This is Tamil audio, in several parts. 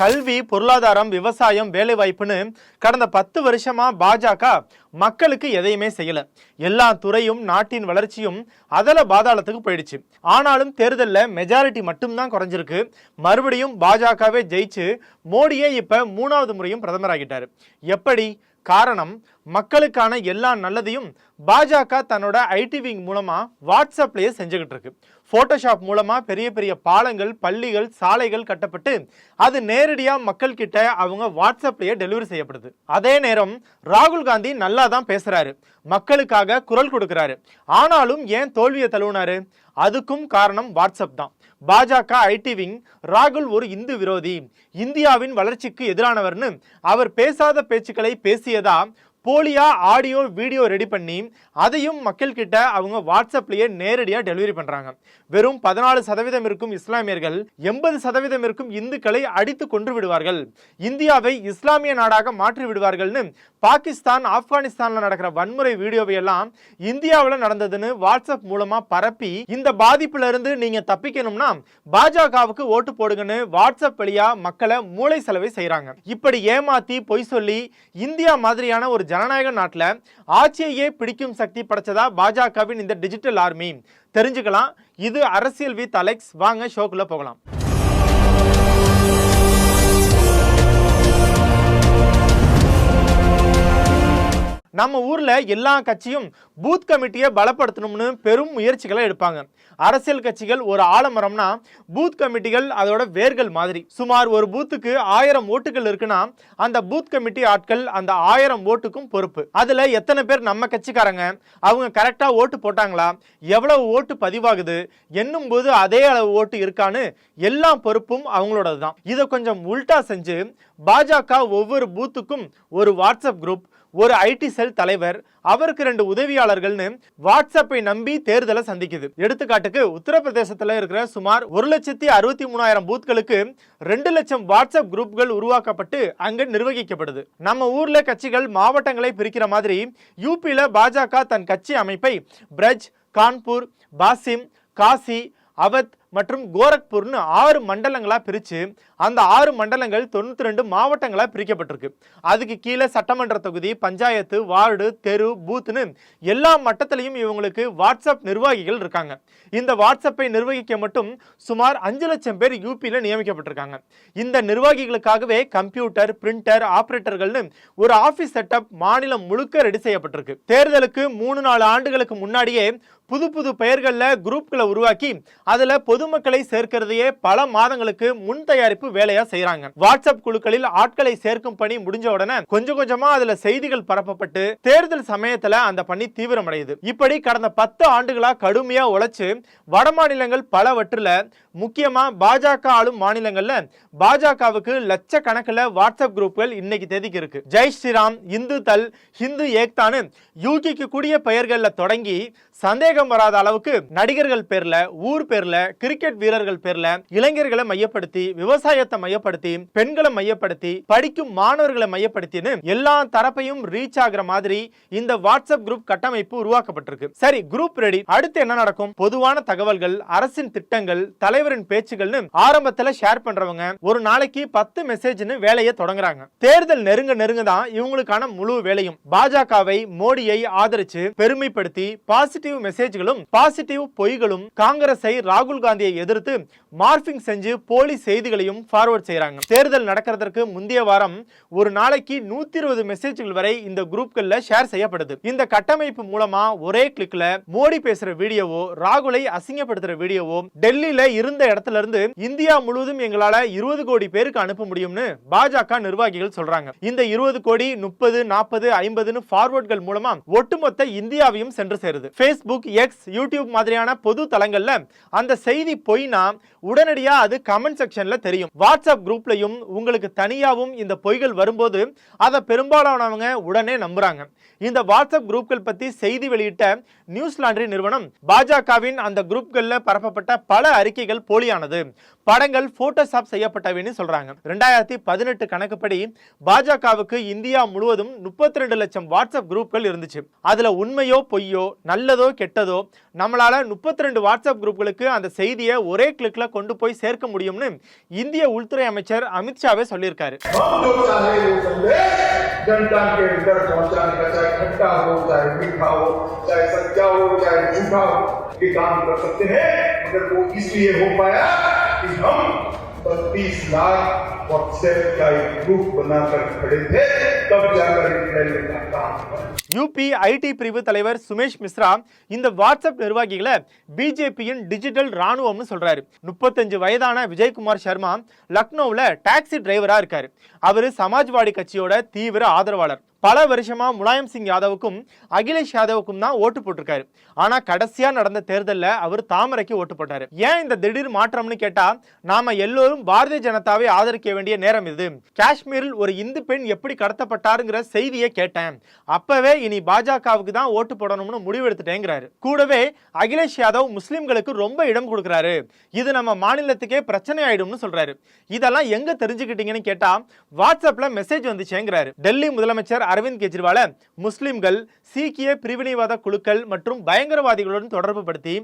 கல்வி பொருளாதாரம் விவசாயம் வேலைவாய்ப்புன்னு கடந்த பத்து வருஷமா பாஜக மக்களுக்கு எதையுமே செய்யல. எல்லா துறையும் நாட்டின் வளர்ச்சியும் அதல பாதாளத்துக்கு போயிடுச்சு. ஆனாலும் தேர்தலில் மெஜாரிட்டி மட்டும்தான் குறைஞ்சிருக்கு. மறுபடியும் பாஜகவே ஜெயிச்சு மோடியே இப்ப மூணாவது முறையும் பிரதமராகிட்டார். எப்படி? காரணம் மக்களுக்கான எல்லா நல்லதையும் பாஜக தன்னோட ஐடி விங் மூலமா வாட்ஸ்அப்லயே செஞ்சுக்கிட்டு இருக்கு. போட்டோஷாப் மூலமாக பெரிய பெரிய பாலங்கள் பள்ளிகள் சாலைகள் கட்டப்பட்டு அது நேரடியாக மக்கள் கிட்ட அவங்க வாட்ஸ்அப்லேயே டெலிவரி செய்யப்படுது. அதே நேரம் ராகுல் காந்தி நல்லா தான் பேசுகிறாரு மக்களுக்காக குரல் கொடுக்குறாரு. ஆனாலும் ஏன் தோல்வியை தழுவினாரு? அதுக்கும் காரணம் வாட்ஸ்அப் தான். பாஜக ஐடி விங் ராகுல் ஒரு இந்து விரோதி. இந்தியாவின் வளர்ச்சிக்கு எதிரானவர்னு அவர் பேசாத பேச்சுக்களை பேசியதா போலியாக ஆடியோ வீடியோ ரெடி பண்ணி அதையும் மக்கள்கிட்ட அவங்க வாட்ஸ்அப்லேயே நேரடியாக டெலிவரி பண்ணுறாங்க வெறும் பதினாலு சதவீதம் இருக்கும் இஸ்லாமியர்கள் எண்பது சதவீதம் இருக்கும் இந்துக்களை அடித்து கொன்று விடுவார்கள். இந்தியாவை இஸ்லாமிய நாடாக மாற்றி விடுவார்கள்னு பாகிஸ்தான் ஆப்கானிஸ்தானில் நடக்கிற வன்முறை வீடியோவை எல்லாம் இந்தியாவில் நடந்ததுன்னு வாட்ஸ்அப் மூலமாக பரப்பி இந்த பாதிப்பிலிருந்து நீங்கள் தப்பிக்கணும்னா பாஜகவுக்கு ஓட்டு போடுங்கன்னு வாட்ஸ்அப் வழியாக மக்களை மூளை செலவை செய்கிறாங்க இப்படி ஏமாத்தி பொய் சொல்லி இந்தியா மாதிரியான ஒரு ஜனநாயக நாட்டில் ஆட்சியையே பிடிக்கும் சக்தி படைச்சதா பாஜகவின் இந்த டிஜிட்டல் ஆர்மி தெரிஞ்சுக்கலாம். இது அரசியல் வித் அலெக்ஸ். வாங்க ஷோக்குள்ள போகலாம். நம்ம ஊரில் எல்லா கட்சியும் பூத் கமிட்டியை பலப்படுத்தணும்னு பெரும் முயற்சிகளை எடுப்பாங்க. அரசியல் கட்சிகள் ஒரு ஆலமரம்னா பூத் கமிட்டிகள் அதோட வேர்கள் மாதிரி. சுமார் ஒரு பூத்துக்கு ஆயிரம் ஓட்டுகள் இருக்குன்னா அந்த பூத் கமிட்டி ஆட்கள் அந்த ஆயிரம் ஓட்டுக்கும் பொறுப்பு. அதில் எத்தனை பேர் நம்ம கட்சிக்காரங்க? அவங்க கரெக்டாக ஓட்டு போட்டாங்களா? எவ்வளவு ஓட்டு பதிவாகுது? என்னும் போது அதே அளவு ஓட்டு இருக்கான்னு எல்லா பொறுப்பும் அவங்களோடது தான் இதை கொஞ்சம் உல்ட்டா செஞ்சு பாஜக ஒவ்வொரு பூத்துக்கும் ஒரு வாட்ஸ்அப் குரூப் ஒரு ஐடி செல் தலைவர் அவருக்கு ரெண்டு உதவியாளர்கள்னு வாட்ஸ்அப்பை நம்பி தேர்தலை சந்திக்குது. எடுத்துக்காட்டுக்கு உத்தரப்பிரதேசத்தில் இருக்கிற சுமார் ஒரு லட்சத்தி அறுபத்தி மூணாயிரம் பூத்களுக்கு ரெண்டு லட்சம் வாட்ஸ்அப் குரூப்கள் உருவாக்கப்பட்டு அங்கு நிர்வகிக்கப்படுது. நம்ம ஊர்ல கட்சிகள் மாவட்டங்களை பிரிக்கிற மாதிரி யூபியில பாஜக தன் கட்சி அமைப்பை பிரஜ் கான்பூர் பாசிம் காசி அவத் மற்றும் கோரக்பூர்னு ஆறு மண்டலங்களாக பிரித்து அந்த ஆறு மண்டலங்கள் தொண்ணூத்தி ரெண்டு மாவட்டங்களாக பிரிக்கப்பட்டிருக்கு. அதுக்கு கீழே சட்டமன்ற தொகுதி பஞ்சாயத்து வார்டு தெரு பூத்னு எல்லா மட்டத்திலையும் இவங்களுக்கு வாட்ஸ்அப் நிர்வாகிகள் இருக்காங்க. இந்த வாட்ஸ்அப்பை நிர்வகிக்க மட்டும் சுமார் அஞ்சு லட்சம் பேர் யூபியில் நியமிக்கப்பட்டிருக்காங்க. இந்த நிர்வாகிகளுக்காகவே கம்ப்யூட்டர் பிரிண்டர் ஆப்ரேட்டர்கள்னு ஒரு ஆபீஸ் செட்டப் மாநிலம் முழுக்க ரெடி செய்யப்பட்டிருக்கு. தேர்தலுக்கு மூணு நாலு ஆண்டுகளுக்கு முன்னாடியே புது புது பெயர்களில் குரூப்களை உருவாக்கி அதில் பொதுமக்களை சேர்க்கிறதையே பல மாதங்களுக்கு முன் தயாரிப்பு வேலையா செய்யறாங்க வாட்ஸ்அப் குழுக்களில் ஆட்களை சேர்க்கும் பணி முடிஞ்ச உடனே கொஞ்சம் கொஞ்சமா அதுல செய்திகள் பரப்பப்பட்டு தேர்தல் சமயத்துல அந்த பணி தீவிரமடையுது. இப்படி கடந்த பத்து ஆண்டுகளா கடுமையா உழைச்சு வட மாநிலங்கள் பலவற்றில் முக்கியமா பாஜக ஆளும் மாநிலங்கள்ல பாஜகவுக்கு லட்சக்கணக்கில் வாட்ஸ்அப் குரூப்கள் இன்னைக்கு தேதிக்கு இருக்கு. ஜெய் ஸ்ரீராம் இந்து தல் ஹிந்து ஏக்தான்னு யூகிக்கு கூடிய பெயர்கள்ல தொடங்கி சந்தேகம் வராத அளவுக்கு நடிகர்கள் பேர்ல ஊர் பேர்ல கிரிக்கெட் வீரர்கள் பேர்ல இளைஞர்களை மையப்படுத்தி விவசாயத்தை மையப்படுத்தி பெண்களை மையப்படுத்தி படிக்கும் மாணவர்களை மையப்படுத்தின்னு எல்லா தரப்பையும் ரீச் ஆகுற மாதிரி இந்த வாட்ஸ்அப் குரூப் கட்டமைப்பு உருவாக்கப்பட்டிருக்கு. சரி குரூப் ரெடி அடுத்து என்ன நடக்கும்? பொதுவான தகவல்கள் அரசின் திட்டங்கள் தலைவரின் பேச்சுகள்னு ஆரம்பத்துல ஷேர் பண்றவங்க ஒரு நாளைக்கு பத்து மெசேஜ்னு வேலையை தொடங்குறாங்க. தேர்தல் நெருங்க நெருங்க தான் இவங்களுக்கான முழு வேலையும். பாஜகவை மோடியை ஆதரிச்சு பெருமைப்படுத்தி பாசிட்டிவ் மெசேஜ்களும் பாசிட்டிவ் பொய்களும் காங்கிரஸை ராகுல் காந்தியை எதிர்த்து மார்பிங் செஞ்சு போலி செய்திகளையும் ஃபார்வர்ட் செய்கிறாங்க தேர்தல் நடக்கிறதற்கு முந்தைய வாரம் ஒரு நாளைக்கு நூத்தி இருபது மெசேஜ்கள் வரை இந்த குரூப்கள்ல ஷேர் செய்யப்படுது. இந்த கட்டமைப்பு மூலமா ஒரே கிளிக்ல மோடி பேசுற வீடியோவோ ராகுலை அசிங்கப்படுத்துற வீடியோவோ டெல்லியில இருந்த இடத்துல இருந்து இந்தியா முழுவதும் எங்களால இருபது கோடி பேருக்கு அனுப்ப முடியும்னு பாஜக நிர்வாகிகள் சொல்றாங்க. இந்த இருபது கோடி முப்பது நாற்பது ஐம்பதுன்னு ஃபார்வர்ட்கள் மூலமா ஒட்டுமொத்த இந்தியாவையும் சென்று சேருது. ஃபேஸ்புக் எக்ஸ் யூடியூப் மாதிரியான பொது தளங்களில் அந்த செய்தி பொய்னா உடனடியாக அது கமெண்ட் செக்ஷன்ல தெரியும். வாட்ஸ்அப் குரூப்லயும் உங்களுக்கு தனியாகவும் இந்த பொய்கள் வரும்போது அதை பெரும்பாலானவங்க உடனே நம்புறாங்க. இந்த வாட்ஸ்அப் குரூப்கள் பற்றி செய்தி வெளியிட்ட நியூஸ் லாண்ட்ரி நிறுவனம் பாஜகவின் அந்த குரூப்களில் பரப்பப்பட்ட பல அறிக்கைகள் போலியானது. படங்கள் போட்டோஷாப் செய்யப்பட்டவைன்னு சொல்றாங்க. ரெண்டாயிரத்தி பதினெட்டு கணக்குப்படி பாஜகவுக்கு இந்தியா முழுவதும் முப்பத்தி ரெண்டு லட்சம் வாட்ஸ்அப் குரூப்கள் இருந்துச்சு. அதுல உண்மையோ பொய்யோ நல்லதோ நல்லதோ கெட்டதோ நம்மளால முப்பத்தி ரெண்டு வாட்ஸ்அப் குரூப்களுக்கு அந்த செய்தியை ஒரே கிளிக்ல கொண்டு போய் சேர்க்க முடியும்னு இந்திய உள்துறை அமைச்சர் அமித்ஷாவே சொல்லியிருக்காரு हम जो चाहे वो संदेश जनता के अंदर पहुंचाने का चाहे खट्टा हो चाहे मीठा हो चाहे सच्चा हो चाहे झूठा हो ये काम कर सकते हैं मगर वो इसलिए हो पाया कि हम बत्तीस लाख व्हाट्सएप का एक ग्रुप बनाकर खड़े थे तब जाकर ये फैलने का काम हुआ யூபி ஐடி பிரிவு தலைவர் சுமேஷ் மிஸ்ரா இந்த வாட்ஸ்அப் நிர்வாகிகளை பிஜேபியின் டிஜிட்டல் ராணுவம்னு சொல்றாரு. முப்பத்தஞ்சு வயதான விஜயகுமார் சர்மா லக்னோவில் டாக்ஸி டிரைவரா இருக்காரு. அவர் சமாஜ்வாடி கட்சியோட தீவிர ஆதரவாளர். பல வருஷமா முலாயம் சிங் யாதவுக்கும் அகிலேஷ் யாதவுக்கும் தான் ஓட்டு போட்டிருக்காரு. ஆனா கடைசியா நடந்த தேர்தலில் அவர் தாமரைக்கு ஓட்டு போட்டாரு. ஏன் இந்த திடீர் மாற்றம்னு கேட்டா நாம எல்லோரும் பாரதிய ஜனதாவை ஆதரிக்க வேண்டிய நேரம் இது. காஷ்மீரில் ஒரு இந்து பெண் எப்படி கடத்தப்பட்டாருங்கிற செய்தியை கேட்டேன். அப்பவே இனி பாஜகவுக்கு தான் ஓட்டு போடணும்னு முடிவெடுத்துட்டேங்கிறாரு. கூடவே அகிலேஷ் யாதவ் முஸ்லிம்களுக்கு ரொம்ப இடம் கொடுக்குறாரு. இது நம்ம மாநிலத்துக்கே பிரச்சனை ஆயிடும்னு சொல்றாரு. இதெல்லாம் எங்க தெரிஞ்சுக்கிட்டீங்கன்னு கேட்டா வாட்ஸ்அப்ல மெசேஜ் வந்துச்சேங்கிறாரு. டெல்லி முதலமைச்சர் அரவிந்த் கெஜ்ரிவால முஸ்லிம்கள் சீக்கிய பிரிவினைவாத குழுக்கள் மற்றும் பயங்கரவாதிகளுடன் தொடர்பு படுத்தி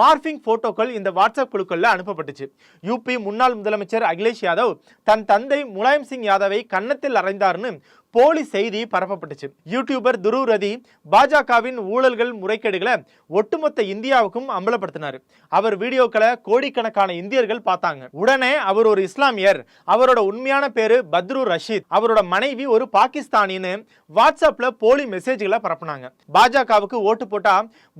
மார்பிங் போட்டோக்கள் இந்த வாட்ஸ்அப் குழுக்கள்ல அனுப்பப்பட்டுச்சு. யூபி முன்னாள் முதலமைச்சர் அகிலேஷ் யாதவ் தன் தந்தை முலாயம் சிங் யாதவை கன்னத்தில் அறைந்தார்னு போலி செய்தி பரப்பப்பட்டுச்சு. யூடியூபர் துருவ் ரதி பாஜகவின் ஊழல்கள் முறைகேடுகளை ஒட்டுமொத்த இந்தியாவுக்கும் அம்பலப்படுத்தினார். அவர் வீடியோக்களை கோடிக்கணக்கான இந்தியர்கள் பார்த்தாங்க. உடனே அவர் ஒரு இஸ்லாமியர். அவரோட உண்மையான பேரு பத்ரு ரஷீத். அவரோட மனைவி ஒரு பாகிஸ்தானின்னு வாட்ஸ்அப்ல போலி மெசேஜ்களை பரப்புனாங்க. பாஜகவுக்கு ஓட்டு போட்டா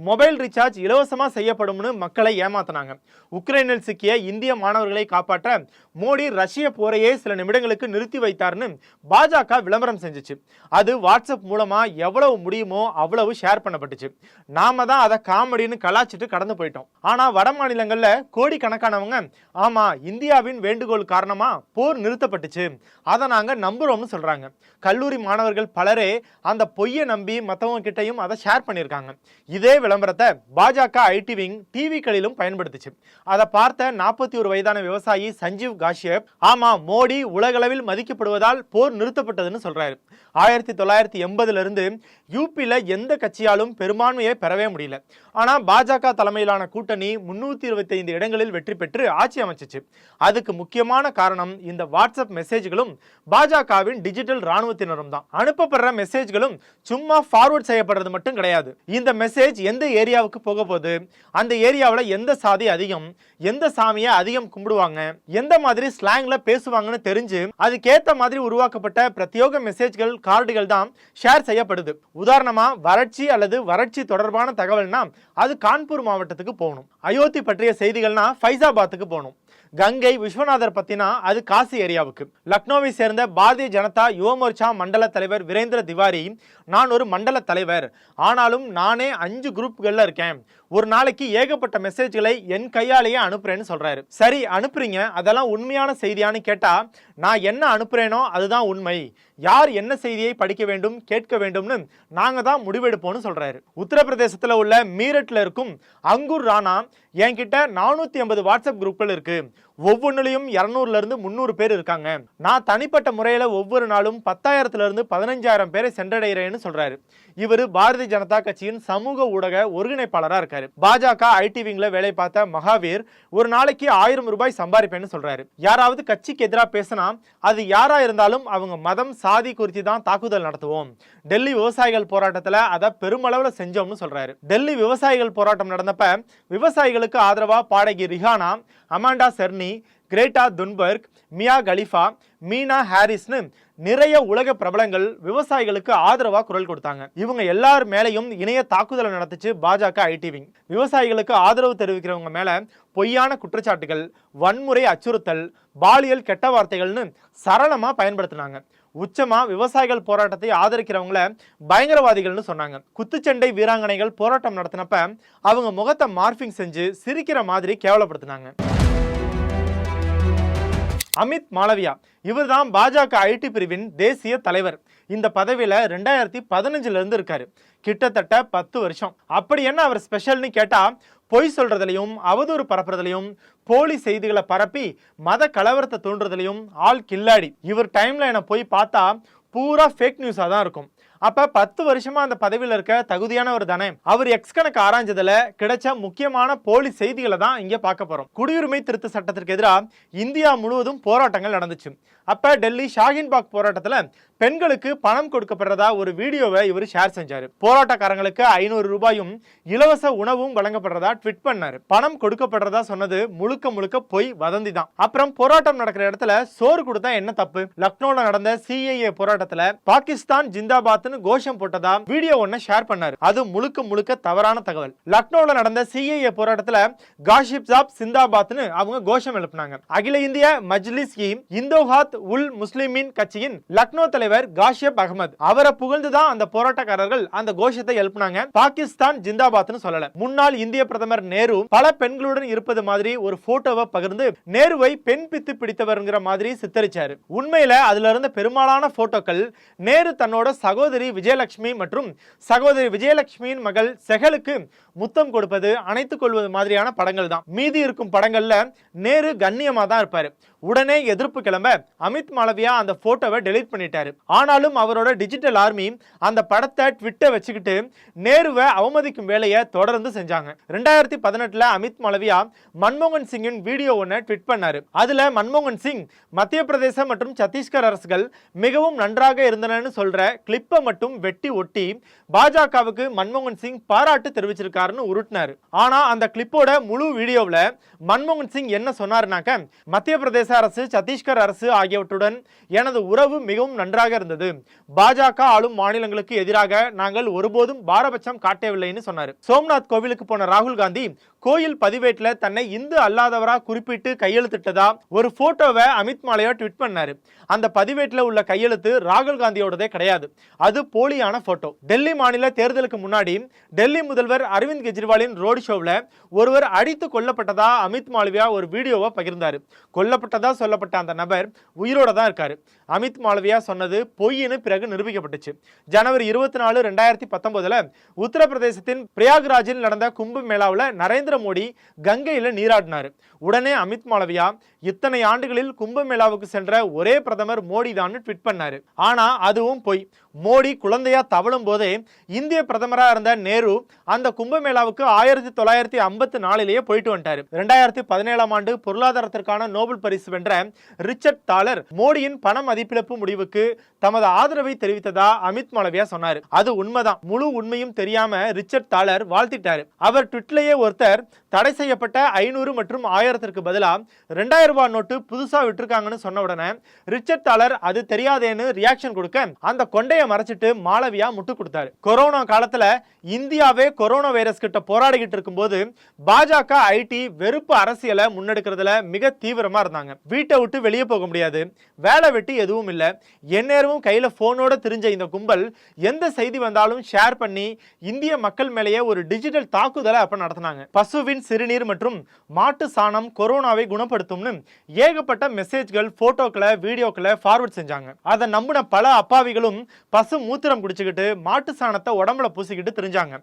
மொபைல் ரீசார்ஜ் இலவசமா செய்யப்படும்னு மக்களை ஏமாத்தினாங்க. உக்ரைனில் சிக்கிய இந்திய மாணவர்களை காப்பாற்ற மோடி ரஷ்ய போரையே சில நிமிடங்களுக்கு நிறுத்தி வைத்தார்னு பாஜக விளம்பரம் செஞ்சுச்சு. அது வாட்ஸ்அப் மூலமாக எவ்வளவு முடியுமோ அவ்வளவு ஷேர் பண்ணப்பட்டுச்சு. நாம தான் அதை காமெடின்னு கலாச்சிட்டு கடந்து போயிட்டோம். ஆனால் வட மாநிலங்களில் கோடிக்கணக்கானவங்க ஆமாம் இந்தியாவின் வேண்டுகோள் காரணமாக போர் நிறுத்தப்பட்டுச்சு. அதை நாங்கள் நம்புறோம்னு சொல்கிறாங்க கல்லூரி மாணவர்கள் பலரே அந்த பொய்யை நம்பி மற்றவங்க கிட்டயும் அதை ஷேர் பண்ணியிருக்காங்க. இதே விளம்பரத்தை பாஜக ஐடி விங் டிவிகளிலும் பயன்படுத்துச்சு. அதை பார்த்த நாற்பத்தி ஒரு வயதான விவசாயி சஞ்சீவ் காஷ்யப் ஆமா மோடி உலகளவில் மதிக்கப்படுவதால் போர் நிறுத்தப்பட்டதுன்னு சொல்றாரு. ஆயிரத்தி தொள்ளாயிரத்தி எண்பதுல இருந்து யூபியில எந்த கட்சியாலும் பெரும்பான்மையை பெறவே முடியல. ஆனா பாஜக தலைமையிலான கூட்டணி முன்னூத்தி இருபத்தி ஐந்து இடங்களில் வெற்றி பெற்று ஆட்சி அமைச்சிச்சு. அதுக்கு முக்கியமான காரணம் இந்த வாட்ஸ்அப் மெசேஜ்களும் பாஜகவின் டிஜிட்டல் ராணுவத்தினரும் தான். அனுப்பப்படுற மெசேஜ்களும் சும்மா ஃபார்வர்ட் செய்யப்படுறது மட்டும் கிடையாது. இந்த மெசேஜ் எந்த ஏரியாவுக்கு போக போகுது? அந்த ஏரியாவில் எந்த சாதி அதிகம்? எந்த சாமியை அதிகம் கும்பிடுவாங்க? எந்த மாதிரி மாதிரி ஸ்லாங்ல பேசுவாங்கன்னு தெரிஞ்சு அதுக்கேத்த மாதிரி உருவாக்கப்பட்ட பிரத்யோக மெசேஜ்கள் கார்டுகள் தான் ஷேர் செய்யப்படுது. உதாரணமா வறட்சி அல்லது வறட்சி தொடர்பான தகவல்னா அது கான்பூர் மாவட்டத்துக்கு போகணும். அயோத்தி பற்றிய செய்திகள்னா ஃபைசாபாத்துக்கு போகணும். கங்கை விஸ்வநாதர் பத்தினா அது காசி ஏரியாவுக்கு. லக்னோவை சேர்ந்த பாரதிய ஜனதா யுவ மோர்ச்சா மண்டல தலைவர் வீரேந்திர திவாரி நான் ஒரு மண்டல தலைவர். ஆனாலும் நானே அஞ்சு குரூப்புகளில் இருக்கேன். ஒரு நாளைக்கு ஏகப்பட்ட மெசேஜ்களை என் கையாலேயே அனுப்புறேன்னு சொல்றாரு. சரி அனுப்புறீங்க. அதெல்லாம் உண்மையான செய்தியான்னு கேட்டா நான் என்ன அனுப்புறேனோ அதுதான் உண்மை. யார் என்ன செய்தியை படிக்க வேண்டும் கேட்க வேண்டும்னு நாங்க தான் முடிவெடுப்போம்னு சொல்றாரு. உத்தரப்பிரதேசத்தில் உள்ள மீரட்ல இருக்கும் அங்குர் ராணா என்கிட்ட நானூற்றி ஐம்பது வாட்ஸ்அப் குரூப்கள் இருக்குது ஒவ்வொன்றுலையும் இரநூறுல இருந்து முந்நூறு பேர் இருக்காங்க. நான் தனிப்பட்ட முறையில் ஒவ்வொரு நாளும் பத்தாயிரத்துல இருந்து பதினஞ்சாயிரம் பேரை சென்றடைகிறேன்னு சொல்றாரு. இவர் பாரதிய ஜனதா கட்சியின் சமூக ஊடக ஒருங்கிணைப்பாளராக இருக்காரு. பாஜக ஐடி விங்கில் வேலை பார்த்த மகாவீர் ஒரு நாளைக்கு ஆயிரம் ரூபாய் சம்பாதிப்பேன்னு சொல்கிறாரு யாராவது கட்சிக்கு எதிராக பேசினா அது யாராக இருந்தாலும் அவங்க மதம் சாதி குறித்து தான் தாக்குதல் நடத்துவோம். டெல்லி விவசாயிகள் போராட்டத்தில் அதை பெருமளவில் செஞ்சோம்னு சொல்கிறாரு டெல்லி விவசாயிகள் போராட்டம் நடந்தப்ப விவசாயிகளுக்கு ஆதரவா பாடகி Rihanna Amanda Cerny Greta Thunberg Mia Khalifa Meena ஹாரிஸ்னு நிறைய உலக பிரபலங்கள் விவசாயிகளுக்கு ஆதரவாக குரல் கொடுத்தாங்க. இவங்க எல்லார் மேலையும் இணைய தாக்குதலை நடத்துச்சு பாஜக ஐடிவிங் விவசாயிகளுக்கு ஆதரவு தெரிவிக்கிறவங்க மேலே பொய்யான குற்றச்சாட்டுகள் வன்முறை அச்சுறுத்தல் பாலியல் கெட்ட வார்த்தைகள்னு சரளமாக பயன்படுத்தினாங்க. உச்சமா விவசாயிகள் போராட்டத்தை ஆதரிக்கிறவங்கள பயங்கரவாதிகள்னு சொன்னாங்க. குத்துச்சண்டை வீராங்கனைகள் போராட்டம் நடத்தினப்ப அவங்க முகத்தை மார்பிங் செஞ்சு சிரிக்கிற மாதிரி கேவலப்படுத்தினாங்க. அமித் மாளவியா. இவர் தான் பாஜக ஐடி பிரிவின் தேசிய தலைவர். இந்த பதவியில் ரெண்டாயிரத்தி பதினஞ்சுல இருந்து இருக்காரு. கிட்டத்தட்ட பத்து வருஷம். அப்படி என்ன அவர் ஸ்பெஷல்னு கேட்டால் பொய் சொல்றதுலையும் அவதூறு பரப்புறதுலையும் போலி செய்திகளை பரப்பி மத கலவரத்தை தூண்டுறதுலையும் ஆள் கில்லாடி. இவர் டைம்ல என்னை போய் பார்த்தா பூரா ஃபேக் நியூஸாக தான் இருக்கும். அப்ப பத்து வருஷமா அந்த பதவியில் இருக்க தகுதியானவர் தானே? அவர் எக்ஸ் கணக்கு ஆராய்ஞ்சதுல கிடைச்ச முக்கியமான போலி செய்திகளை தான் இங்க பார்க்க போறோம். குடியுரிமை திருத்த சட்டத்திற்கு எதிராக இந்தியா முழுவதும் போராட்டங்கள் நடந்துச்சு. அப்போ டெல்லி ஷாஹின்பாக் போராட்டத்தில் பெண்களுக்கு பணம் கொடுக்கப்படுறதா ஒரு வீடியோவை இவர் ஷேர் செஞ்சார். போராட்டக்காரங்களுக்கு ஐநூறு ரூபாயும் இலவச உணவும் வழங்கப்படுறதா ட்விட் பண்ணார். பணம் கொடுக்கப்படுறதா சொன்னது முழுக்க முழுக்க பொய் வதந்தி தான் அப்புறம் போராட்டம் நடக்கிற இடத்துல சோறு கொடுத்தா என்ன தப்பு? லக்னோல நடந்த சிஏஏ போராட்டத்தில் பாகிஸ்தான் ஜிந்தாபாத்னு கோஷம் போட்டதா வீடியோ ஒன்ன ஷேர் பண்ணார். அது முழுக்க முழுக்க தவறான தகவல். லக்னோல நடந்த சிஏஏ போராட்டத்தில் காஷிப் ஜாப் சிந்தாபாத்னு அவங்க கோஷம் எழுப்பினாங்க. அகில இந்திய மஜ்லிஸ் இந்தோஹாத் உல் முஸ்லிமின் கட்சியின் லக்னோ தலைவர் காஷியப் அகமது. அவரை புகழ்ந்துதான் அந்த போராட்டக்காரர்கள் அந்த கோஷத்தை எழுப்பினாங்க. பாகிஸ்தான் ஜிந்தாபாத்னு சொல்லல. முன்னாள் இந்திய பிரதமர் நேரு பல பெண்களுடன் இருப்பது மாதிரி ஒரு போட்டோவை பகிர்ந்து நேருவை பெண் பித்து பிடித்தவர்ங்கிற மாதிரி சித்தரிச்சாரு. உண்மையில அதுல இருந்த பெரும்பாலான போட்டோக்கள் நேரு தன்னோட சகோதரி விஜயலட்சுமி மற்றும் சகோதரி விஜயலட்சுமியின் மகள் செகலுக்கு முத்தம் கொடுப்பது அணைத்துக் கொள்வது மாதிரியான படங்கள் தான் மீதி இருக்கும் படங்கள்ல நேரு கண்ணியமா தான் இருப்பாரு. உடனே எதிர்ப்பு கிளம்ப அமித் மாலவியா அந்த போட்டோவை டெலீட் பண்ணிட்டாரு. ஆனாலும் அவரோட டிஜிட்டல் ஆர்மி அந்த படத்தை ட்விட்டை வச்சுக்கிட்டு நேருவை அவமதிக்கும் வேலையை தொடர்ந்து செஞ்சாங்க. ரெண்டாயிரத்தி பதினெட்டுல அமித் மாலவியா மன்மோகன் சிங்கின் வீடியோ ஒன்று ட்விட் பண்ணாரு. அதுல மன்மோகன் சிங் மத்திய பிரதேசம் மற்றும் சத்தீஸ்கர் அரசுகள் மிகவும் நன்றாக இருந்தனன்னு சொல்ற கிளிப்பை மட்டும் வெட்டி ஒட்டி பாஜகவுக்கு மன்மோகன் சிங் பாராட்டு தெரிவிச்சிருக்காருன்னு உருட்டினாரு. ஆனா அந்த கிளிப்போட முழு வீடியோவில் மன்மோகன் சிங் என்ன சொன்னாருனாக்க மத்திய பிரதேச அரசு சத்தீஸ்கர் அரசு ஆகியவற்றுடன் எனது உறவு மிகவும் நன்றாக இருந்தது. பாஜக ஆளும் மாநிலங்களுக்கு எதிராக நாங்கள் ஒருபோதும் பாரபட்சம் காட்டவில்லைன்னு சொன்னார். சோம்நாத் கோவிலுக்கு போன ராகுல் காந்தி கோயில் பதிவேட்டில் தன்னை இந்து அல்லாதவராக குறிப்பிட்டு கையெழுத்திட்டதா ஒரு போட்டோவை அமித் மாலையா ட்விட் பண்ணாரு. அந்த பதிவேட்டில் உள்ள கையெழுத்து ராகுல் காந்தியோடதே கிடையாது. அது போலியான போட்டோ. டெல்லி மாநில தேர்தலுக்கு முன்னாடி டெல்லி முதல்வர் அரவிந்த் கெஜ்ரிவாலின் ரோடு ஷோவில் ஒருவர் அடித்து கொல்லப்பட்டதா அமித் மாலவியா ஒரு வீடியோவை பகிர்ந்தார். கொல்லப்பட்டதா சொல்லப்பட்ட அந்த நபர் உயிரோட தான் இருக்காரு. அமித் மாலவியா சொன்னது பொய்ன்னு பிறகு நிரூபிக்கப்பட்டுச்சு. ஜனவரி இருபத்தி நாலு ரெண்டாயிரத்தி பத்தொன்பதுல உத்தரப்பிரதேசத்தின் பிரயாக்ராஜில் நடந்த கும்ப மேளாவில் நரேந்திர மோடி கங்கையில் நீராடினார். உடனே அமித் மாளவியா இத்தனை ஆண்டுகளில் கும்பமேளாவுக்கு சென்ற ஒரே பிரதமர் மோடி தான் ட்விட் பண்ணாரு. ஆனா அதுவும் பொய். மோடி குழந்தையா தவழும் போதே இந்திய பிரதமரா இருந்த நேரு அந்த கும்பமேளாவுக்கு ஆயிரத்தி தொள்ளாயிரத்தி ஐம்பத்தி நாலிலேயே போயிட்டு வந்துட்டாரு. ரெண்டாயிரத்தி பதினேழாம் ஆண்டு பொருளாதாரத்திற்கான நோபல் பரிசு வென்ற ரிச்சர்ட் தாலர் மோடியின் பண மதிப்பிழப்பு முடிவுக்கு தமது ஆதரவை தெரிவித்ததா அமித் மாலவியா சொன்னார். அது உண்மைதான். முழு உண்மையும் தெரியாம ரிச்சர்ட் தாலர் வாழ்த்திட்டாரு. அவர் ட்விட்லேயே ஒருத்தர் தடை செய்யப்பட்ட ஐநூறு மற்றும் ஆயிரத்திற்கு பதிலாக ரெண்டாயிரம் ரூபாய் நோட்டு புதுசா விட்டுருக்காங்கன்னு சொன்ன உடனே ரிச்சர்ட் தாலர் அது தெரியாதேன்னு ரியாக்ஷன் கொடுக்க அந்த கொண்டையை மறைச்சிட்டு மாளவியா முட்டு கொடுத்தாரு. கொரோனா காலத்துல இந்தியாவே கொரோனா வைரஸ் கிட்ட போராடிக்கிட்டு இருக்கும்போது பாஜக ஐடி வெறுப்பு அரசியலை முன்னெடுக்கிறதுல மிக தீவிரமா இருந்தாங்க. வீட்டை விட்டு வெளியே போக முடியாது. வேலை வெட்டி எதுவும் இல்லை. எந்நேரமும் கையில போனோட தெரிஞ்ச இந்த கும்பல் எந்த செய்தி வந்தாலும் ஷேர் பண்ணி இந்திய மக்கள் மேலேயே ஒரு டிஜிட்டல் தாக்குதலை அப்ப நடத்தினாங்க. பசுவின் சிறுநீர் மற்றும் மாட்டு சாணம் கொரோனாவை குணப்படுத்தும்னு ஏகப்பட்ட மெசேஜ்கள் போட்டோக்களை வீடியோக்களை ஃபார்வர்ட் செஞ்சாங்க. அதை நம்பின பல அப்பாவிகளும் பசு மூத்திரம் குடிச்சுக்கிட்டு மாட்டு சாணத்தை உடம்புல பூசிக்கிட்டு தெரிஞ்சாங்க.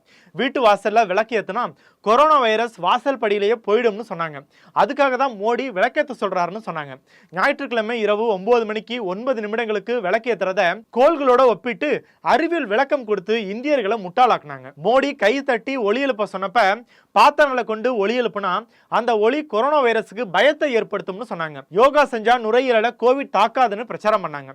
வீட்டு வாசல்ல விளக்கேத்துனா கொரோனா வைரஸ் வாசல் படியிலேயே போயிடும்னு சொன்னாங்க. அதுக்காக தான் மோடி விளக்கேற்ற சொல்றாருன்னு சொன்னாங்க. ஞாயிற்றுக்கிழமை இரவு ஒன்பது மணிக்கு ஒன்பது நிமிடங்களுக்கு விளக்கேத்துறத கோள்களோட ஒப்பிட்டு அறிவியல் விளக்கம் கொடுத்து இந்தியர்களை முட்டாளாக்குனாங்க. மோடி கை தட்டி ஒளி எழுப்ப சொன்னப்ப பாத்திரங்களை கொண்டு ஒளி எழுப்புனா அந்த ஒளி கொரோனா வைரஸுக்கு பயத்தை ஏற்படுத்தும்னு சொன்னாங்க. யோகா செஞ்சா நுரையீரலை கோவிட் தாக்காதுன்னு பிரச்சாரம் பண்ணாங்க.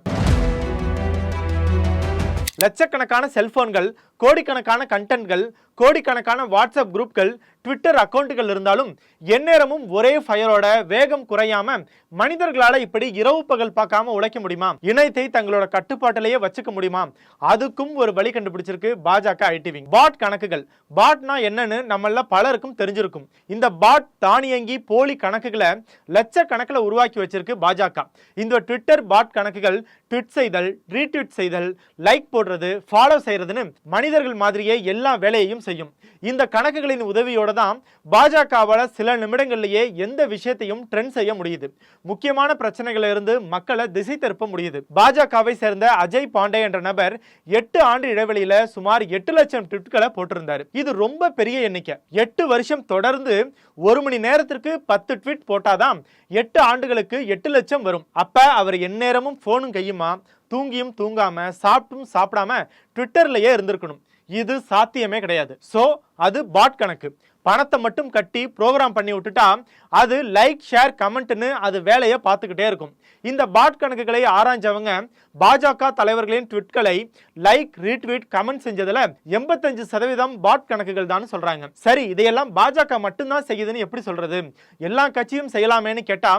லட்சக்கணக்கான செல்போன்கள் கோடிக்கணக்கான கண்டென்ட்கள் கோடிக்கணக்கான வாட்ஸ்அப் குரூப்கள் ட்விட்டர் அக்கௌண்ட்டுகள் இருந்தாலும் எந்நேரமும் ஒரே ஃபயரோட வேகம் குறையாம மனிதர்களால இப்படி இரவு பகல் பார்க்காம உழைக்க முடியுமா? இணையத்தை தங்களோட கட்டுப்பாட்டிலேயே வச்சுக்க முடியுமா? அதுக்கும் ஒரு வழி கண்டுபிடிச்சிருக்கு பாஜக ஐடிவி பாட் கணக்குகள். பாட்னா என்னன்னு நம்மள பலருக்கும் தெரிஞ்சிருக்கும். இந்த பாட் தானியங்கி போலி கணக்குகளை லட்சக்கணக்கில் உருவாக்கி வச்சிருக்கு பாஜக. இந்த ட்விட்டர் பாட் கணக்குகள் ட்விட் செய்தல் ரீட்வீட் செய்தல் லைக் போடுறது ஃபாலோ செய்யறதுன்னு மனிதர்கள் மாதிரியே எல்லா வேலையையும் செய்யும். இந்த கணக்குகளின் உதவியோட தான் பாஜகவால் சில நிமிடங்கள்லேயே எந்த விஷயத்தையும் ட்ரெண்ட் செய்ய முடியுது. முக்கியமான பிரச்சனைகளில் இருந்து மக்களை திசை திருப்ப முடியுது. பாஜகவை சேர்ந்த அஜய் பாண்டே என்ற நபர் எட்டு ஆண்டு இடைவெளியில சுமார் எட்டு லட்சம் ட்விட்களை போட்டிருந்தாரு. இது ரொம்ப பெரிய எண்ணிக்கை. எட்டு வருஷம் தொடர்ந்து ஒரு மணி நேரத்திற்கு பத்து ட்வீட் போட்டாதான் எட்டு ஆண்டுகளுக்கு எட்டு லட்சம் வரும். அப்ப அவர் எந்நேரமும் போனும் கையுமா? தூங்கியும் தூங்காம சாப்பிட்டும் சாப்பிடாம ட்விட்டர்லயே இருந்திருக்கணும். இது சாத்தியமே கிடையாது. சோ அது பாட் கணக்கு. பணத்தை மட்டும் கட்டி ப்ரோக்ராம் பண்ணி விட்டுட்டா அது லைக் ஷேர் கமெண்ட்னு அது வேலையை பார்த்துக்கிட்டே இருக்கும். இந்த பாட் கணக்குகளை ஆராய்ஞ்சவங்க பாஜக தலைவர்களின் ட்விட்களை லைக் ரீட்வீட் கமெண்ட் செஞ்சதுல எண்பத்தஞ்சு சதவீதம் பாட் கணக்குகள் தான் சொல்றாங்க. சரி இதையெல்லாம் பாஜக மட்டும்தான் செய்யுதுன்னு எப்படி சொல்றது? எல்லா கட்சியும் செய்யலாமேன்னு கேட்டா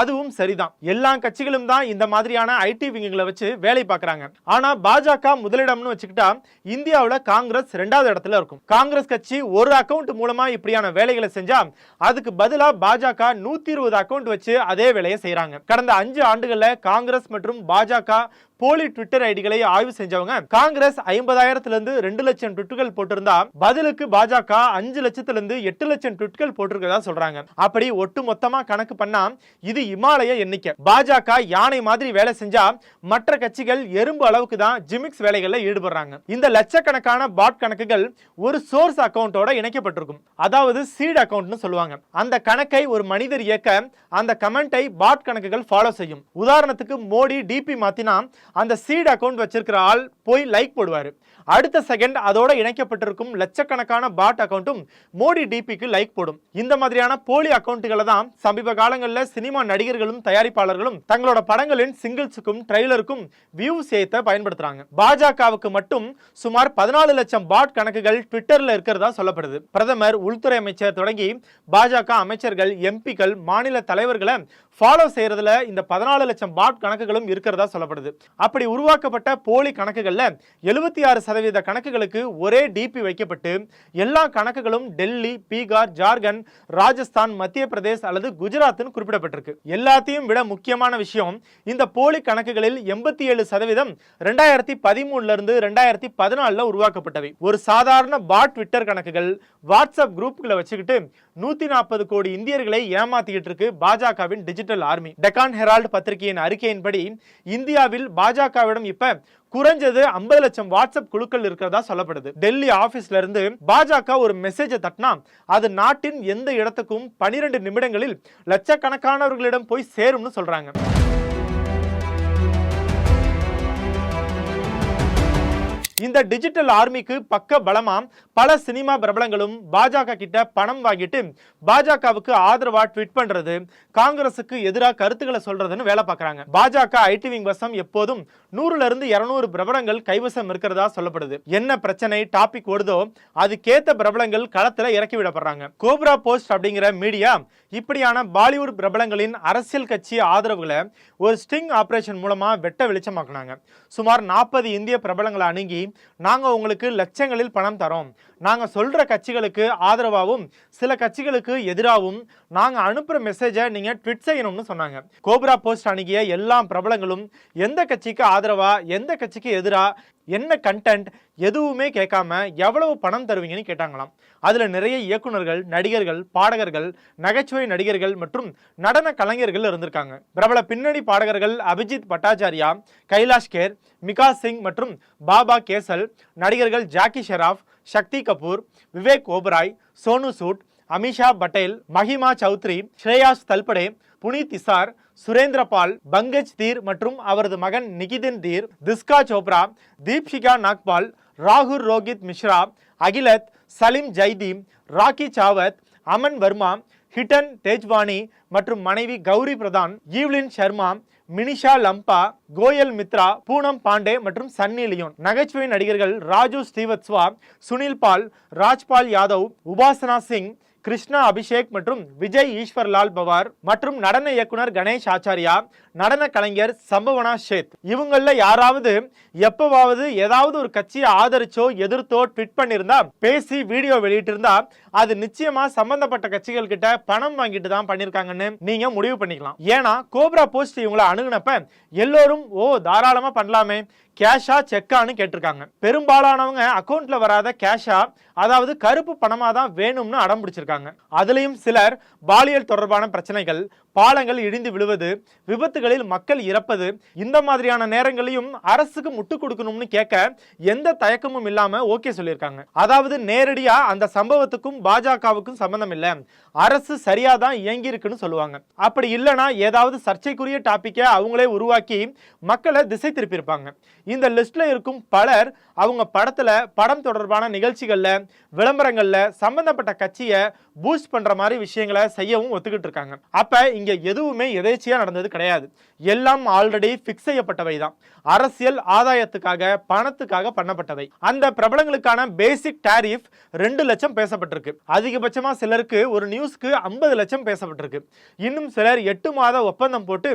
அதுவும் சரிதான். எல்லா கட்சிகளும் தான் இந்த மாதிரியான ஐடி விங்குகளை வச்சு வேலை பார்க்குறாங்க. ஆனா பாஜக முதலிடம்னு வச்சுக்கிட்டா இந்தியாவில் காங்கிரஸ் ரெண்டாவது இடத்துல இருக்கும். காங்கிரஸ் கட்சி ஒரு அக்கௌண்ட் மூலமா இப்படியான வேலைகளை செஞ்சா அதுக்கு பதிலா பாஜக நூத்தி இருபது அக்கௌண்ட் வச்சு அதே வேலையை செய்யறாங்க கடந்த அஞ்சு ஆண்டுகள்ல காங்கிரஸ் மற்றும் பாஜக போலி ட்விட்டர் ஐடிகளை ஆய்வு செஞ்சவங்க. காங்கிரஸ் ஐம்பதாயிரத்துல இருந்து ரெண்டு லட்சம் ட்விட்டுகள் போட்டிருந்தா பதிலுக்கு பாஜக அஞ்சு லட்சத்துல இருந்து எட்டு லட்சம் ட்விட்டுகள் போட்டிருக்கதா சொல்றாங்க. அப்படி ஒட்டு மொத்தமா கணக்கு பண்ணா இது இமாலய எண்ணிக்கை. பாஜக யானை மாதிரி வேலை செஞ்சா மற்ற கட்சிகள் எறும்பு அளவுக்கு தான் ஜிமிக்ஸ் வேலைகள்ல ஈடுபடுறாங்க. இந்த லட்சக்கணக்கான பாட் கணக்குகள் ஒரு சோர்ஸ் அக்கவுண்டோட இணைக்கப்பட்டிருக்கும். அதாவது சீட் அக்கௌண்ட்னு சொல்லுவாங்க. அந்த கணக்கை ஒரு மனிதர் இயக்க அந்த கமெண்டை பாட் கணக்குகள் ஃபாலோ செய்யும். உதாரணத்துக்கு மோடி டிபி மாத்தினா அந்த சீட் அக்கவுண்ட் வச்சிருக்கிற ஆள் போய் லைக் போடுவாரு. அடுத்த செகண்ட் அதோட இணைக்கப்பட்டிருக்கும் லட்சக்கணக்கான பாட் அக்கௌண்ட்டும் மோடி டிபிக்கு லைக் போடும். இந்த மாதிரியான போலி அக்கவுண்ட்டுகளை தான் சமீப காலங்களில் சினிமா நடிகர்களும் தயாரிப்பாளர்களும் தங்களோட படங்களின் சிங்கிள்ஸுக்கும் ட்ரெய்லருக்கும் வியூஸ் ஏத்த பயன்படுத்துறாங்க. பாஜகவுக்கு மட்டும் சுமார் பதினாலு லட்சம் பாட் கணக்குகள் ட்விட்டர்ல இருக்கிறதா சொல்லப்படுது. பிரதமர் உள்துறை அமைச்சர் தொடங்கி பாஜக அமைச்சர்கள் எம்பிக்கள் மாநில தலைவர்களை ஃபாலோ செய்யறதுல இந்த பதினாலு லட்சம் பாட் கணக்குகளும் இருக்கிறதா சொல்லப்படுது. அப்படி உருவாக்கப்பட்ட போலி கணக்குகள்ல எழுபத்தி ஆறு சதவீத கணக்குகளுக்கு ஒரே டிபி வைக்கப்பட்டு எல்லா கணக்குகளும் டெல்லி பீகார் ஜார்க்கண்ட் ராஜஸ்தான் மத்திய பிரதேஷ் அல்லது குஜராத்னு குறிப்பிடப்பட்டிருக்கு. எல்லாத்தையும் விட முக்கியமான விஷயம் இந்த போலி கணக்குகளில் எண்பத்தி ஏழு சதவீதம் ரெண்டாயிரத்தி பதிமூணுல இருந்து ரெண்டாயிரத்தி பதினாலில் உருவாக்கப்பட்டவை. ஒரு சாதாரண பாட் ட்விட்டர் கணக்குகள் வாட்ஸ்அப் குரூப்களை வச்சுக்கிட்டு நூத்தி நாற்பது கோடி இந்தியர்களை ஏமாத்திக்கிட்டு இருக்கு பாஜகவின் டிஜிட்டல் ஆர்மி. டெக்கான் ஹெரால்டு பத்திரிகையின் அறிக்கையின்படி இந்தியாவில் பாஜகவிடம் இப்ப குறைஞ்சது ஐம்பது லட்சம் வாட்ஸ்அப் குழுக்கள் இருக்கிறதா சொல்லப்படுது. டெல்லி ஆபீஸ்ல இருந்து பாஜக ஒரு மெசேஜை தட்டினா அது நாட்டின் எந்த இடத்துக்கும் பனிரெண்டு நிமிடங்களில் லட்சக்கணக்கானவர்களிடம் போய் சேரும்னு சொல்றாங்க. இந்த டிஜிட்டல் ஆர்மிக்கு பக்க பலமா பல சினிமா பிரபலங்களும் பாஜக கிட்ட பணம் வாங்கிட்டு பாஜகவுக்கு ஆதரவா ட்வீட் பண்றது காங்கிரசுக்கு எதிராக கருத்துக்களை சொல்றதுன்னு வேலை பார்க்கறாங்க. பாஜக ஐடி விங் வசம் எப்போதும் நூறுல இருந்து இருநூறு பிரபலங்கள் கைவசம் இருக்கிறதா சொல்லப்படுது. என்ன பிரச்சனை டாபிக் ஓடுதோ அதுக்கேத்த பிரபலங்கள் களத்துல இறக்கி விடப்படுறாங்க. கோப்ரா போஸ்ட் அப்படிங்கிற மீடியா இப்படியான பாலிவுட் பிரபலங்களின் அரசியல் கட்சி ஆதரவுகளை ஒரு ஸ்டிங் ஆபரேஷன் மூலமா வெட்ட வெளிச்சமாக்குனாங்க. சுமார் நாற்பது இந்திய பிரபலங்களை அணுகி நாங்கள் உங்களுக்கு லட்சங்களில் பணம் தரோம். நாங்கள் சொல்கிற கட்சிகளுக்கு ஆதரவாகவும் சில கட்சிகளுக்கு எதிராகவும் நாங்கள் அனுப்புகிற மெசேஜை நீங்கள் ட்விட் செய்யணும்னு சொன்னாங்க. கோப்ரா போஸ்ட் அணுகிய எல்லா பிரபலங்களும் எந்த கட்சிக்கு ஆதரவா எந்த கட்சிக்கு எதிராக என்ன கண்டென்ட் எதுவுமே கேட்காம எவ்வளவு பணம் தருவீங்கன்னு கேட்டாங்களாம். அதில் நிறைய இயக்குனர்கள் நடிகர்கள் பாடகர்கள் நகைச்சுவை நடிகர்கள் மற்றும் நடன கலைஞர்கள் இருந்திருக்காங்க. பிரபல பின்னணி பாடகர்கள் அபிஜித் பட்டாச்சாரியா கைலாஷ் கேர் மிகா சிங் மற்றும் பாபா கேசல் நடிகர்கள் ஜாக்கி ஷெராஃப் சக்தி கபூர் விவேக் ஓபராய் சோனு சூட் அமிஷா பட்டேல் மஹிமா சௌத்ரி ஸ்ரேயாஸ் தல்படே புனித் இசார் சுரேந்திர பால் பங்கஜ் தீர் மற்றும் அவரது மகன் நிகிதின் தீர் திஸ்கா சோப்ரா தீப்ஷிகா நாக்பால் ராகுல் ரோஹித் மிஸ்ரா அகிலத் சலீம் ஜைதீம் ராக்கி சாவத் அமன் வர்மா ஹிட்டன் தேஜ்வானி மற்றும் மனைவி கௌரி பிரதான் ஈவ்லின் சர்மா மினிஷா லம்பா கோயல் மித்ரா பூனம் பாண்டே மற்றும் சன்னி லியோன். நகைச்சுவை நடிகர்கள் ராஜு ஸ்ரீவத்ஸ்வா சுனில் பால் ராஜ்பால் யாதவ் உபாசனா சிங் கிருஷ்ணா அபிஷேக் மற்றும் விஜய் ஈஸ்வர் லால் பவார் மற்றும் நடன இயக்குனர் கணேஷ் ஆச்சாரியா நடன கலைஞர் சம்பவனா ஷேத் இவங்கள யாராவது எப்பவாவது ஏதாவது ஒரு கட்சியை ஆதரிச்சோ எதிர்த்தோ ட்விட் பண்ணியிருந்தா பேசி வீடியோ வெளியிட்டிருந்தா அது நிச்சயமா சம்பந்தப்பட்ட கட்சிகள் கிட்ட பணம் வாங்கிட்டு தான் பண்ணிருக்காங்கன்னு நீங்க முடிவு பண்ணிக்கலாம். ஏன்னா கோப்ரா போஸ்ட் இவங்களை அணுகுனப்ப எல்லோரும் ஓ தாராளமா பண்ணலாமே. கேஷா செக்கான்னு கேட்டிருக்காங்க. பெரும்பாலானவங்க அக்கௌண்ட்ல வராத கேஷா அதாவது கருப்பு பணமா தான் வேணும்னு அடம் பிடிச்சிருக்காங்க. அதுலயும் சிலர் பாலியல் தொடர்பான பிரச்சனைகள் பாலங்கள் இடிந்து விழுவது விபத்துகளில் மக்கள் இறப்பது இந்த மாதிரியான நேரங்களையும் அரசுக்கு முட்டு கொடுக்கணும்னு கேட்க எந்த தயக்கமும் இல்லாம ஓகே சொல்லியிருக்காங்க. அதாவது நேரடியா அந்த சம்பவத்துக்கும் பாஜகவுக்கும் சம்பந்தம் இல்ல. அரசு சரியா தான் இயங்கி இருக்குன்னு சொல்லுவாங்க. அப்படி இல்லைன்னா ஏதாவது சர்ச்சைக்குரிய டாபிக்கை அவங்களே உருவாக்கி மக்களை திசை திருப்பியிருப்பாங்க. இந்த லிஸ்ட்ல இருக்கும் பலர் அவங்க படத்துல படம் தொடர்பான நிகழ்ச்சிகள்ல விளம்பரங்கள்ல சம்பந்தப்பட்ட கட்சியை பூஸ்ட் பண்ற மாதிரி விஷயங்களை செய்யவும் ஒத்துக்கிட்டு இருக்காங்க. அப்ப இங்கே எதுவுமே எதேச்சியாக நடந்தது கிடையாது. எல்லாம் ஆல்ரெடி ஃபிக்ஸ் செய்யப்பட்டவை தான். அரசியல் ஆதாயத்துக்காக பணத்துக்காக பண்ணப்பட்டவை. அந்த பிரபலங்களுக்கான பேசிக் டேரிஃப் ரெண்டு லட்சம் பேசப்பட்டிருக்கு. அதிகபட்சமா சிலருக்கு ஒரு நியூஸ்க்கு ஐம்பது லட்சம் பேசப்பட்டிருக்கு. இன்னும் சிலர் எட்டு மாத ஒப்பந்தம் போட்டு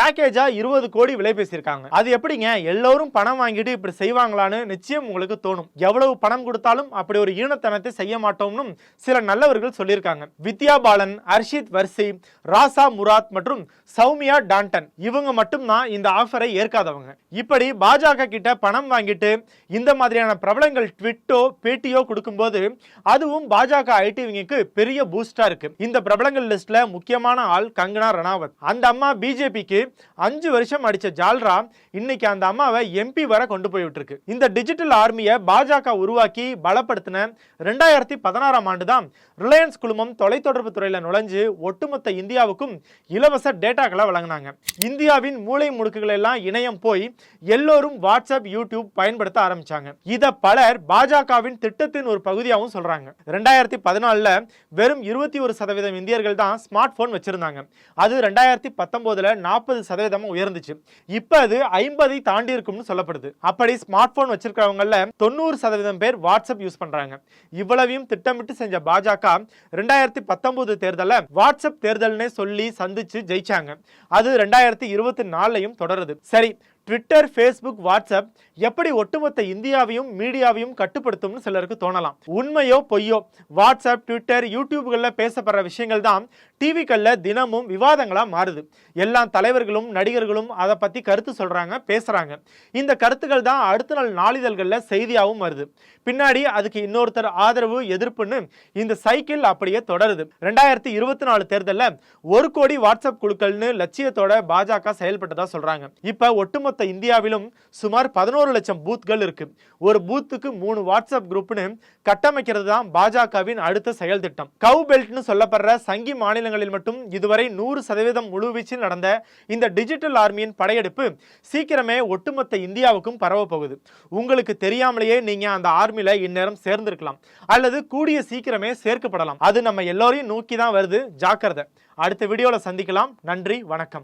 பேக்கேஜா இருபது கோடி விலை பேசியிருக்காங்க. அது எப்படிங்க? எல்லோரும் பணம் வாங்கிட்டு இப்படி செய்வாங்களான்னு நிச்சயம் உங்களுக்கு தோணும். எவ்வளவு பணம் கொடுத்தாலும் அப்படி ஒரு ஈனத்தனத்தை செய்ய மாட்டோம்னு சில நல்லவர்கள் சொல்லியிருக்காங்க. வித்யா பாலன் அர்ஷித் வர்சி ராசா முராத் மற்றும் சௌமியா டான்டன் இவங்க மட்டும்தான் இந்த ஆஃபரை ஏற்காதவங்க. இப்படி பாஜக கிட்ட பணம் வாங்கிட்டு இந்த மாதிரியான பிரபலங்கள் ட்விட்டோ பேட்டியோ கொடுக்கும்போது அதுவும் பாஜக ஐடிவிங்க்கு பெரிய பூஸ்டா இருக்கு. இந்த பிரபலங்கள் லிஸ்ட்ல முக்கியமான ஆள் கங்கனா ரணாவத். அந்த அம்மா பிஜேபிக்கு அஞ்சு வருஷம் அடிச்ச ஜால்ரா இன்னைக்கு அந்த அம்மாவை எம்பி வர கொண்டு போய்விட்டு இந்த டிஜிட்டல் ஆர்மியை பாஜக உருவாக்கி பலப்படுத்தின ரெண்டாயிரத்தி பதினாறாம் ஆண்டு தான் ரிலையன்ஸ் குழுமம் தொலைத்தொடர்பு துறையில நுழைஞ்சு ஒட்டுமொத்த இந்தியாவுக்கும் இலவச டேட்டாக்களை வழங்கினாங்க. இந்தியாவின் மூளை முடுக்குகள் எல்லாம் இணையம் போய் எல்லோரும் வாட்ஸ்அப் யூடியூப் பயன்படுத்த ஆரம்பிச்சாங்க. இதை பலர் பாஜகவின் திட்டத்தின் ஒரு பகுதியாகவும் சொல்றாங்க. ரெண்டாயிரத்தி பதினாலில் வெறும் இருபத்தி ஒரு சதவீதம் இந்தியர்கள் தான் ஸ்மார்ட் போன் வச்சிருந்தாங்க. அது ரெண்டாயிரத்தி பத்தொன்பதுல நாற்பது சதவீதமாக உயர்ந்துச்சு. இப்போ அது ஐம்பதை தாண்டி இருக்கும்னு சொல்லப்படுது. அப்படி ஸ்மார்ட் போன் வச்சிருக்கிறவங்கள தொண்ணூறு சதவீதம் பேர் வாட்ஸ்அப் யூஸ் பண்றாங்க. இவ்வளவையும் திட்டமிட்டு செஞ்ச பாஜக ரெண்டாயிரத்தி பத்தொன்பது தேர்தலில் வாட்ஸ்அப் தேர்தல்னே சொல்லி சந்திச்சு ஜெயிச்சாங்க. அது ரெண்டாயிரத்தி இருபத்தி நாலுலையும் தொடருது. சரி ட்விட்டர் ஃபேஸ்புக் வாட்ஸ்அப் எப்படி ஒட்டுமொத்த இந்தியாவையும் மீடியாவையும் கட்டுப்படுத்தும்னு சிலருக்கு தோணலாம். உண்மையோ பொய்யோ வாட்ஸ்அப் ட்விட்டர் யூடியூப்களில் பேசப்படுற விஷயங்கள் தான் டிவிக்களில் தினமும் விவாதங்களாக மாறுது. எல்லா தலைவர்களும் நடிகர்களும் அதை பற்றி கருத்து சொல்கிறாங்க பேசுகிறாங்க இந்த கருத்துக்கள் தான் அடுத்த நாள் நாளிதழ்களில் செய்தியாகவும் வருது. பின்னாடி அதுக்கு இன்னொருத்தர் ஆதரவு எதிர்ப்புன்னு இந்த சைக்கிள் அப்படியே தொடருது. ரெண்டாயிரத்தி இருபத்தி நாலு தேர்தலில் ஒரு கோடி வாட்ஸ்அப் குழுக்கள்னு லட்சியத்தோட பாஜக செயல்பட்டதா சொல்றாங்க. இப்ப ஒட்டுமொத்த இந்தியாவிலும் சுமார் பதினோரு லட்சம் பூத்கள் இருக்கு. ஒரு பூத்துக்கு மூணு வாட்ஸ்அப் குரூப்னு கட்டமைக்கிறது தான் பாஜகவின் அடுத்த செயல் திட்டம். கவு பெல்ட்னு சொல்லப்படுற சங்கி மாநிலங்களில் மட்டும் இதுவரை நூறு சதவீதம் முழுவீச்சில் நடந்த இந்த டிஜிட்டல் ஆர்மியின் படையெடுப்பு சீக்கிரமே ஒட்டுமொத்த இந்தியாவுக்கும் பரவ போகுது உங்களுக்கு தெரியாமலேயே நீங்க அந்த ஆர்மில இந்நேரம் சேர்ந்திருக்கலாம். அல்லது கூடிய சீக்கிரமே சேர்க்கப்படலாம். அது நம்ம எல்லோரையும் நோக்கி தான் வருது. ஜாக்கிரதை. அடுத்த வீடியோல சந்திக்கலாம். நன்றி. வணக்கம்.